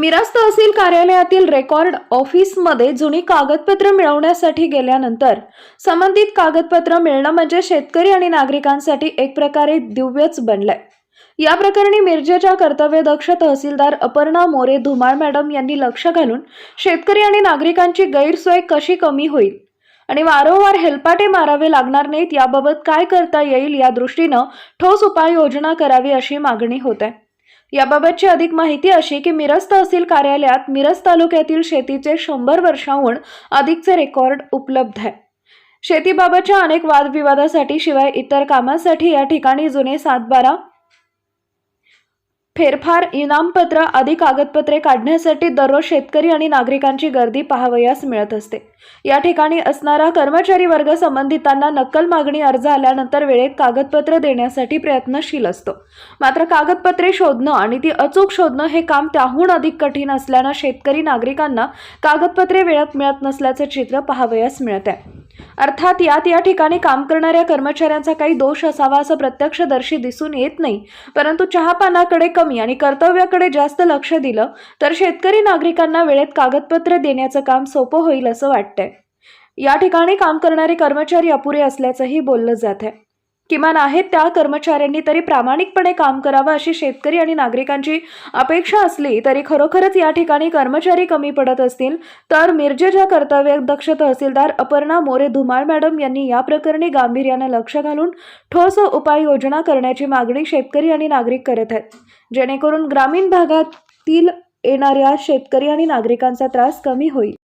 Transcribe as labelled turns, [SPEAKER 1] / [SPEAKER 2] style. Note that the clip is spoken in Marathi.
[SPEAKER 1] मिराज तहसील कार्यालयातील रेकॉर्ड ऑफिसमध्ये जुनी कागदपत्र मिळवण्यासाठी गेल्यानंतर संबंधित कागदपत्र मिळणं म्हणजे शेतकरी आणि नागरिकांसाठी एक प्रकारे दिव्यच बनलंय. या प्रकरणी मिरजेच्या कर्तव्यदक्ष तहसीलदार अपर्णा मोरे धुमाळ मॅडम यांनी लक्ष घालून शेतकरी आणि नागरिकांची गैरसोय कशी कमी होईल आणि वारंवार हेलपाटे मारावे लागणार नाहीत याबाबत काय करता येईल या दृष्टीनं ठोस उपाययोजना करावी अशी मागणी होत आहे. याबाबतची अधिक माहिती अशी की मिरज तहसील कार्यालयात मिरज तालुक्यातील शेतीचे शंभर वर्षाहून अधिकचे रेकॉर्ड उपलब्ध आहे. शेतीबाबतच्या अनेक वादविवादासाठी शिवाय इतर कामांसाठी या ठिकाणी जुने सातबारा फेरफार इनामपत्र आदी कागदपत्रे काढण्यासाठी दररोज शेतकरी आणि नागरिकांची गर्दी पाहावयास मिळत असते. या ठिकाणी असणारा कर्मचारी वर्ग संबंधितांना नक्कल मागणी अर्ज आल्यानंतर वेळेत कागदपत्र देण्यासाठी प्रयत्नशील असतो. मात्र कागदपत्रे शोधणं आणि ती अचूक शोधणं हे काम त्याहून अधिक कठीण असल्यानं शेतकरी नागरिकांना कागदपत्रे वेळात मिळत नसल्याचं चित्र पाहावयास मिळत आहे अर्थात यात या ठिकाणी काम करणाऱ्या कर्मचाऱ्यांचा काही दोष असावा असं प्रत्यक्षदर्शी दिसून येत नाही. परंतु चहापानाकडे कमी आणि कर्तव्याकडे जास्त लक्ष दिलं तर शेतकरी नागरिकांना वेळेत कागदपत्र देण्याचं काम सोपं होईल असं वाटतंय. या ठिकाणी काम करणारे कर्मचारी अपुरे असल्याचंही बोललं जात आहे. किमान आहेत त्या कर्मचाऱ्यांनी तरी प्रामाणिकपणे काम करावं अशी शेतकरी आणि नागरिकांची अपेक्षा असली तरी खरोखरच या ठिकाणी कर्मचारी कमी पडत असतील तर मिरजेच्या कर्तव्यदक्ष तहसीलदार अपर्णा मोरे धुमाळ मॅडम यांनी या प्रकरणी गांभीर्यानं लक्ष घालून ठोस उपाययोजना करण्याची मागणी शेतकरी आणि नागरिक करत आहेत. जेणेकरून ग्रामीण भागातील येणाऱ्या शेतकरी आणि नागरिकांचा त्रास कमी होईल.